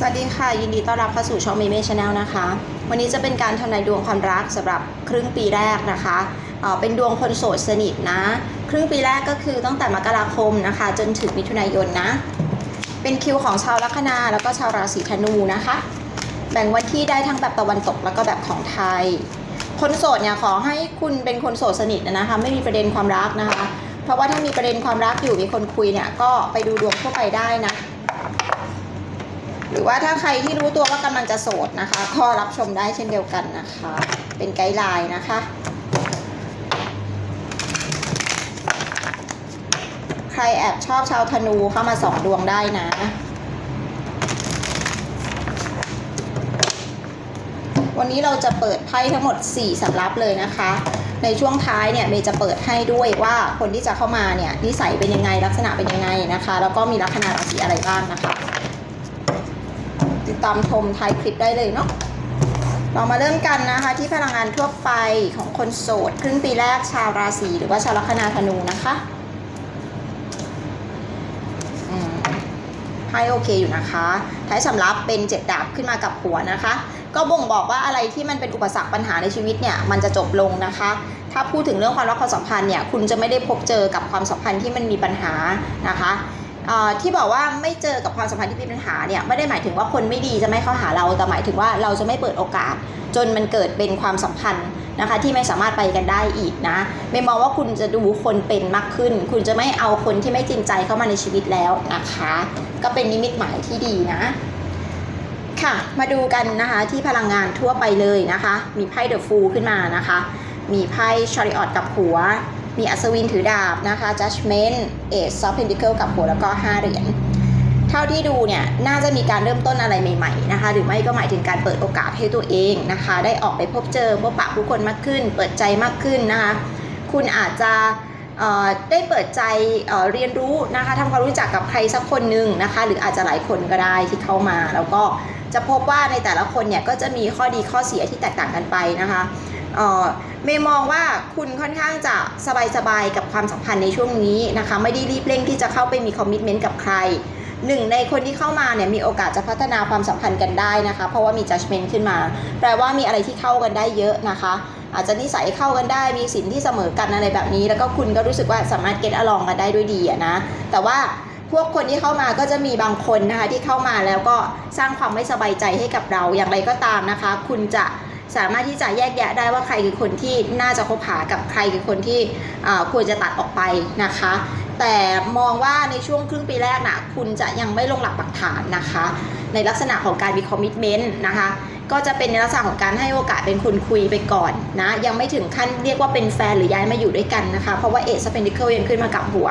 สวัสดีค่ะ ยินดีต้อนรับเข้าสู่ช่องเมเม่ชาแนลนะคะ วันนี้จะเป็นการทำนายดวงความรักสำหรับครึ่งปีแรกนะคะเเป็นดวงคนโสดสนิทนะ ครึ่งปีแรกก็คือตั้งแต่มกราคมนะคะ จนถึงมิถุนายนนะ เป็นคิวของชาวลัคนาแล้วก็ชาวราศีธนูนะคะ แบ่งวันที่ได้ทั้งแบบตะวันตกแล้วก็แบบของไทย คนโสดเนี่ยขอให้คุณเป็นคนโสดสนิทนะคะ ไม่มีประเด็นความรักนะคะ เพราะว่าถ้ามีประเด็นความรักอยู่มีคนคุยเนี่ยก็ไปดูดวงทั่วไปได้นะ หรือว่าถ้าใครที่รู้ตัวว่ากำลังจะโสดนะคะ ก็รับชมได้เช่นเดียวกันนะคะ เป็นไกด์ไลน์นะคะ ใครแอบชอบชาวธนูเข้ามาสองดวงได้นะ วันนี้เราจะเปิดไพ่ทั้งหมด 4สำรับเลยนะคะในช่วงท้ายเนี่ยเมย์จะเปิดให้ด้วยว่าคนที่จะเข้ามาเนี่ยนิสัยเป็นยังไงลักษณะเป็นยังไงนะคะ แล้วก็มีลัคนาราศีอะไรบ้างนะคะ ตามชมท้ายคลิปได้เลยเนาะเรามาเริ่มกันนะคะที่พลังงานทั่วไปของคนโสดครึ่งปีแรกชาวราศีหรือว่าชาวลัคนาธนูนะคะไพ่โอเคอยู่นะคะท้ายสำรับเป็นเจ็ดดาบขึ้นมากับหัวนะคะ ก็บ่งบอกว่าอะไรที่มันเป็นอุปสรรคปัญหาในชีวิตเนี่ยมันจะจบลงนะคะ ถ้าพูดถึงเรื่องความรักความสัมพันธ์เนี่ยคุณจะไม่ได้พบเจอกับความสัมพันธ์ที่มันมีปัญหานะคะ ที่บอกว่าไม่เจอกับความสัมพันธ์ที่มีปัญหาเนี่ยไม่ได้หมายถึงว่าคนไม่ดีจะไม่เข้าหาเราแต่หมายถึงว่าเราจะไม่เปิดโอกาส จนมันเกิดเป็นความสัมพันธ์นะคะที่ไม่สามารถไปกันได้อีกนะไม่มองว่าคุณจะดูคนเป็นมากขึ้น คุณจะไม่เอาคนที่ไม่จริงใจเข้ามาในชีวิตแล้วนะคะ ก็เป็นนิมิตหมายที่ดีนะค่ะ มาดูกันนะคะที่พลังงานทั่วไปเลยนะคะ มีไพ่เดอะฟูลขึ้นมานะคะ มีไพ่ชอริออตกับหัว มีอัศวินถือดาบนะคะ Judgment เอซซอฟเพนดิเคิลกับหัวแล้วก็ 5 เหรียญเท่าที่ดูเนี่ยน่าจะมีการเริ่มต้นอะไรใหม่ๆนะคะ หรือไม่ก็หมายถึงการเปิดโอกาสให้ตัวเองนะคะ ได้ออกไปพบเจอพบปะผู้คนมากขึ้น เปิดใจมากขึ้นนะคะ คุณอาจจะได้เปิดใจเเรียนรู้นะคะทำความรู้จักกับใครสักคนหนึ่งนะคะ หรืออาจจะหลายคนก็ได้ที่เข้ามา แล้วก็จะพบว่าในแต่ละคนเนี่ยก็จะมีข้อดีข้อเสียที่แตกต่างกันไปนะคะ เอ่อเมย์มองว่าคุณค่อนข้างจะสบายๆกับความสัมพันธ์ในช่วงนี้นะคะ ไม่ได้รีบเร่งที่จะเข้าไปมีคอมมิชเมนต์กับใครหนึ่งในคนที่เข้ามาเนี่ยมีโอกาสจะพัฒนาความสัมพันธ์กันได้นะคะ เพราะว่ามี judgment ขึ้นมา แปลว่ามีอะไรที่เข้ากันได้เยอะนะคะ อาจจะนิสัยเข้ากันได้มีสินที่เสมอกันอะไรแบบนี้ แล้วก็คุณก็รู้สึกว่าสามารถเก็ตอลองกันได้ด้วยดีอะนะ แต่ว่าพวกคนที่เข้ามาก็จะมีบางคนนะคะที่เข้ามาแล้วก็สร้างความไม่สบายใจให้กับเราอย่างไรก็ตามนะคะ คุณจะ สามารถที่จะแยกแยะได้ว่าใครคือคนที่น่าจะคบหากับใครคือคนที่ควรจะตัดออกไปนะคะ แต่มองว่าในช่วงครึ่งปีแรกนะคุณจะยังไม่ลงหลักปักฐานนะคะ ในลักษณะของการมีคอมมิชเมนต์นะคะก็จะเป็นในลักษณะของการให้โอกาสเป็นคนคุยไปก่อนนะยังไม่ถึงขั้นเรียกว่าเป็นแฟนหรือย้ายมาอยู่ด้วยกันนะคะ เพราะว่าเอสเปนดิเคิลยังขึ้นมากับหัว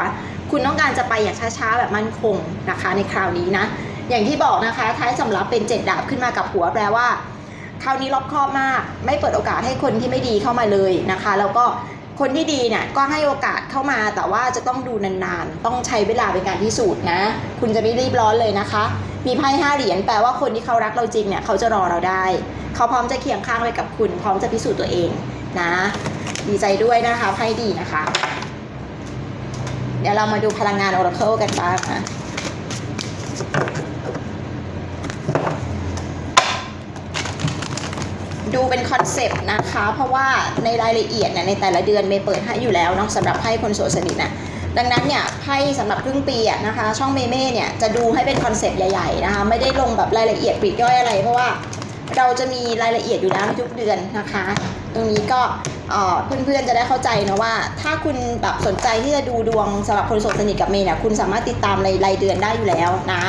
คุณต้องการจะไปอย่างช้าๆแบบมั่นคงนะคะ ในคราวนี้นะอย่างที่บอกนะคะท้ายสำรับเป็นเจ็ดดาบขึ้นมากับหัวแปลว่า คราวนี้รอบคอบมาก ไม่เปิดโอกาสให้คนที่ไม่ดีเข้ามาเลยนะคะ แล้วก็คนที่ดีเนี่ยก็ให้โอกาสเข้ามาแต่ว่าจะต้องดูนานๆ ต้องใช้เวลาเป็นการพิสูจน์นะ คุณจะไม่รีบร้อนเลยนะคะ มีไพ่ห้าเหรียญแปลว่าคนที่เขารักเราจริงเนี่ยเขาจะรอเราได้ เขาพร้อมจะเคียงข้างไปกับคุณ พร้อมจะพิสูจน์ตัวเองนะ ดีใจด้วยนะคะไพ่ดีนะคะ เดี๋ยวเรามาดูพลังงาน Oracle กันบ้างนะ ดูเป็นคอนเซปต์นะคะ เพราะว่าในรายละเอียดนี่ยในแต่ละเดือนเมย์เปิดให้อยู่แล้วเนาะสำหรับไพ่คนโสดสนิทนะดังนั้นเนี่ยไพ่สำหรับครึ่งปีอะนะคะ ช่องเมเม่เนี่ยจะดูให้เป็นคอนเซปต์ใหญ่ๆนะคะไม่ได้ลงแบบรายละเอียดปลีกย่อยอะไร เพราะว่าเราจะมีรายละเอียดอยู่แล้วทุกเดือนนะคะ ตรงนี้ก็เพื่อนๆจะได้เข้าใจนะว่า ถ้าคุณแบบสนใจที่จะดูดวงสำหรับคนโสดสนิทกับเมย์เนี่ยคุณสามารถติดตามรายเดือนได้อยู่แล้วนะ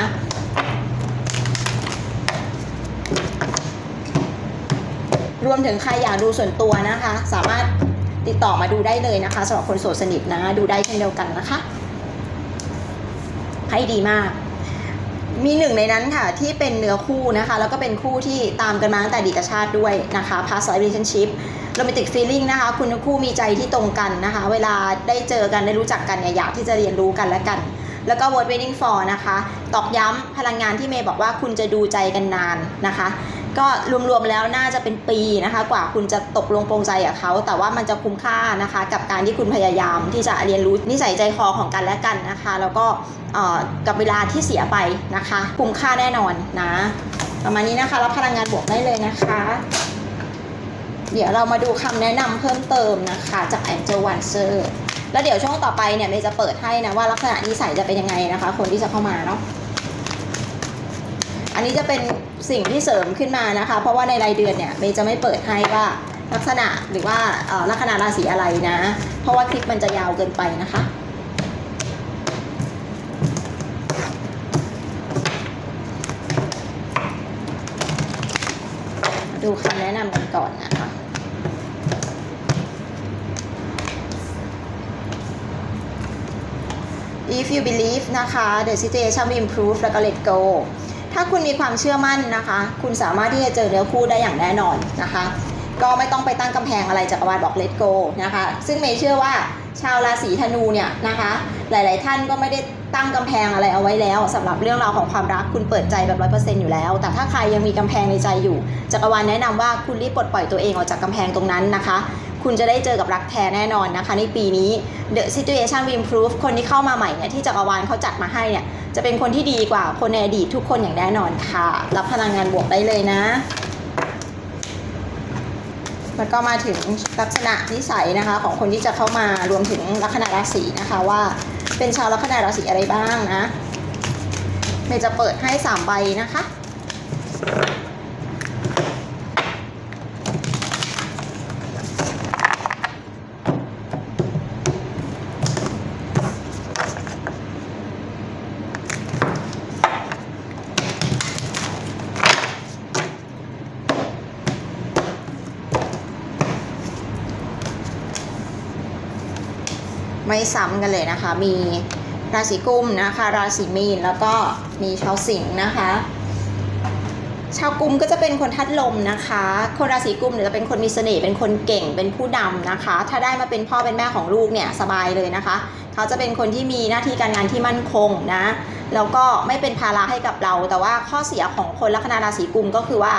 รวมถึงใครอยากดูส่วนตัวนะคะ สามารถติดต่อมาดูได้เลยนะคะสำหรับคนโสดสนิทนะ ดูได้เช่นเดียวกันนะคะให้ดีมาก มีหนึ่งในนั้นค่ะที่เป็นเนื้อคู่นะคะ แล้วก็เป็นคู่ที่ตามกันมาตั้งแต่ดีตชาติด้วยนะคะ past life relationship romantic feeling นะคะ คุณทั้งคู่มีใจที่ตรงกันนะคะ เวลาได้เจอกันได้รู้จักกันเนี่ยอยากที่จะเรียนรู้กันและกันแล้วก็ word waiting for นะคะ ตอกย้ำพลังงานที่เมย์บอกว่าคุณจะดูใจกันนานนะคะ ก็รวมๆแล้วน่าจะเป็นปีนะคะ กว่าคุณจะตกลงปรงใจกับเขา แต่ว่ามันจะคุ้มค่านะคะ กับการที่คุณพยายามที่จะเรียนรู้นิสัยใจคอของกันและกันนะคะ แล้วก็เอ่อกับเวลาที่เสียไปนะคะ คุ้มค่าแน่นอนนะประมาณนี้นะคะรับพลังงานบวกได้เลยนะคะ เดี๋ยวเรามาดูคำแนะนำเพิ่มเติมนะคะ จาก Angel o n c e r แล้วเดี๋ยวช่วงต่อไปเนี่ยเมย์จะเปิดให้นะว่าลักษณะนิสัยจะเป็นยังไงนะคะ คนที่จะเข้ามาเนาะ อันนี้จะเป็นสิ่งที่เสริมขึ้นมานะคะ เพราะว่าในรายเดือนเนี่ยเมย์จะไม่เปิดให้ว่าลักษณะหรือว่าลัคนาราศีอะไรนะ เพราะว่าคลิปมันจะยาวเกินไปนะคะดูคำแนะนำกันก่อนนะคะ if you believe นะคะ the situation will improve แล้วก็ let go ถ้าคุณมีความเชื่อมั่นนะคะ คุณสามารถที่จะเจอเนื้อคู่ได้อย่างแน่นอนนะคะ ก็ไม่ต้องไปตั้งกำแพงอะไรจักรวาลบอก let go นะคะ ซึ่งเมย์เชื่อว่าชาวราศีธนูเนี่ยนะคะ หลาย ๆ ท่านก็ไม่ได้ตั้งกำแพงอะไรเอาไว้แล้วสำหรับเรื่องราวของความรักคุณเปิดใจแบบร้อยเปอร์เซ็นต์อยู่แล้ว แต่ถ้าใครยังมีกำแพงในใจอยู่จักรวาลแนะนำว่าคุณรีบปลดปล่อยตัวเองออกจากกำแพงตรงนั้นนะคะ คุณจะได้เจอกับรักแท้แน่นอนนะคะ ในปีนี้ The situation will improve คนที่เข้ามาใหม่เนี่ยที่จักรวาลเขาจัดมาให้เนี่ย จะเป็นคนที่ดีกว่าคนในอดีตทุกคนอย่างแน่นอนค่ะ รับพลังงานบวกได้เลยนะ แล้วก็มาถึงลักษณะนิสัยนะคะ ของคนที่จะเข้ามารวมถึงลัคนาราศีนะคะว่าเป็นชาวลัคนาราศีอะไรบ้างนะเมย์จะเปิดให้สามใบนะคะ ไม่ซ้ำกันเลยนะคะ มีราศีกุมนะคะ ราศีมีนแล้วก็มีชาวสิงห์นะคะ ชาวกุมก็จะเป็นคนทัดลมนะคะ คนราศีกุมเนี่ยจะเป็นคนมีเสน่ห์เป็นคนเก่งเป็นผู้นำนะคะ ถ้าได้มาเป็นพ่อเป็นแม่ของลูกเนี่ยสบายเลยนะคะ เขาจะเป็นคนที่มีหน้าที่การงานที่มั่นคงนะแล้วก็ไม่เป็นภาระให้กับเรา แต่ว่าข้อเสียของคนลัคนาราศีกุมก็คือว่า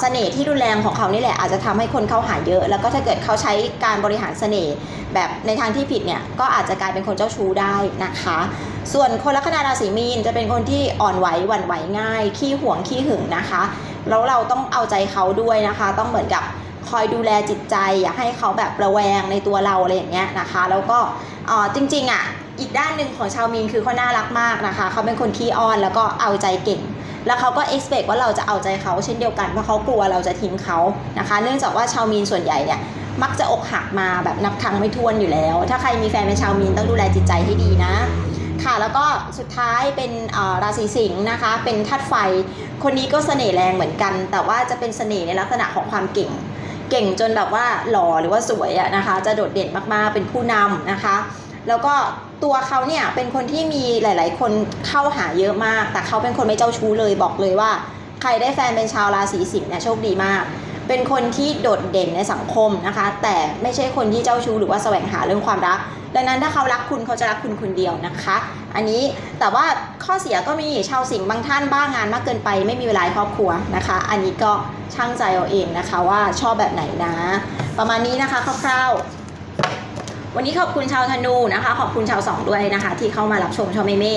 เสน่ห์ที่รุนแรงของเขานี่แหละอาจจะทำให้คนเข้าหาเยอะ แล้วก็ถ้าเกิดเขาใช้การบริหารเสน่ห์แบบในทางที่ผิดเนี่ยก็อาจจะกลายเป็นคนเจ้าชู้ได้นะคะ ส่วนคนลัคนาราศีมีนจะเป็นคนที่อ่อนไหวหวั่นไหวง่าย ขี้หวงขี้หึงนะคะแล้วเราต้องเอาใจเขาด้วยนะคะ ต้องเหมือนกับคอยดูแลจิตใจ อย่าให้เขาแบบระแวงในตัวเราอะไรอย่างเงี้ยนะคะ แล้วก็จริงๆอะอีกด้านหนึ่งของชาวมีนคือเขาน่ารักมากนะคะ เขาเป็นคนขี้อ้อนแล้วก็เอาใจเก่ง แล้วเขาก็ expect ว่าเราจะเอาใจเขาเช่นเดียวกันเพราะเขากลัวเราจะทิ้งเขานะคะ เนื่องจากว่าชาวมีนส่วนใหญ่เนี่ยมักจะอกหักมาแบบนับครั้งไม่ถ้วนอยู่แล้ว ถ้าใครมีแฟนเป็นชาวมีนต้องดูแลจิตใจให้ดีนะ ค่ะแล้วก็สุดท้ายเป็นราศีสิงห์นะคะ เป็นธาตุไฟ คนนี้ก็เสน่ห์แรงเหมือนกัน แต่ว่าจะเป็นเสน่ห์ในลักษณะของความเก่ง เก่งจนแบบว่าหล่อหรือว่าสวยอะนะคะ จะโดดเด่นมากๆเป็นผู้นำนะคะ แล้วก็ ตัวเขาเนี่ยเป็นคนที่มีหลาย ๆ คนเข้าหาเยอะมาก แต่เขาเป็นคนไม่เจ้าชู้เลยบอกเลยว่า ใครได้แฟนเป็นชาวราศีสิงห์เนี่ยโชคดีมาก เป็นคนที่โดดเด่นในสังคมนะคะ แต่ไม่ใช่คนที่เจ้าชู้หรือว่าแสวงหาเรื่องความรัก ดังนั้นถ้าเขารักคุณเขาจะรักคุณคนเดียวนะคะ อันนี้แต่ว่าข้อเสียก็มีชาวสิงห์บางท่านบ้างงานมากเกินไป ไม่มีเวลาครอบครัวนะคะ อันนี้ก็ช่างใจเอาเองนะคะว่าชอบแบบไหนนะ ประมาณนี้นะคะคร่าวๆ วันนี้ขอบคุณชาวธนูนะคะ ขอบคุณชาวสองด้วยนะคะ ที่เข้ามารับชมชอบเมเม่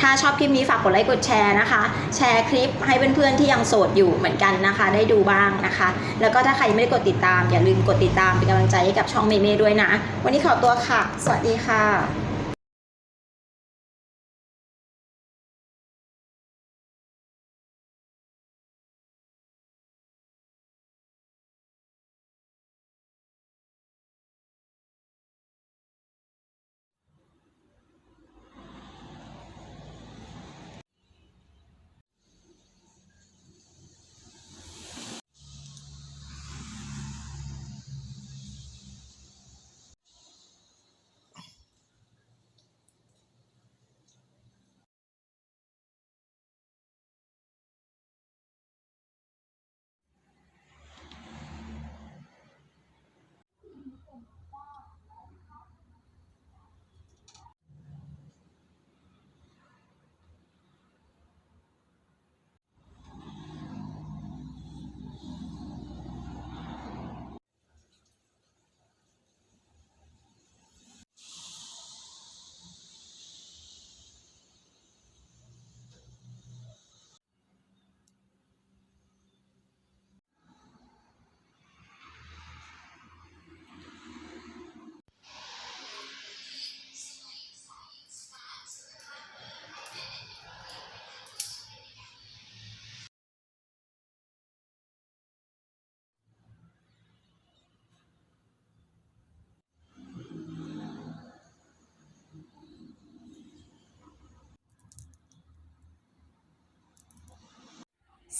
ถ้าชอบคลิปนี้ฝากกดไลค์กดแชร์นะคะ แชร์คลิปให้เพื่อนๆที่ยังโสดอยู่เหมือนกันนะคะ ได้ดูบ้างนะคะ แล้วก็ถ้าใครยังไม่ได้กดติดตาม อย่าลืมกดติดตามเป็นกำลังใจให้กับช่องเมเม่ด้วยนะ วันนี้ขอตัวค่ะ สวัสดีค่ะ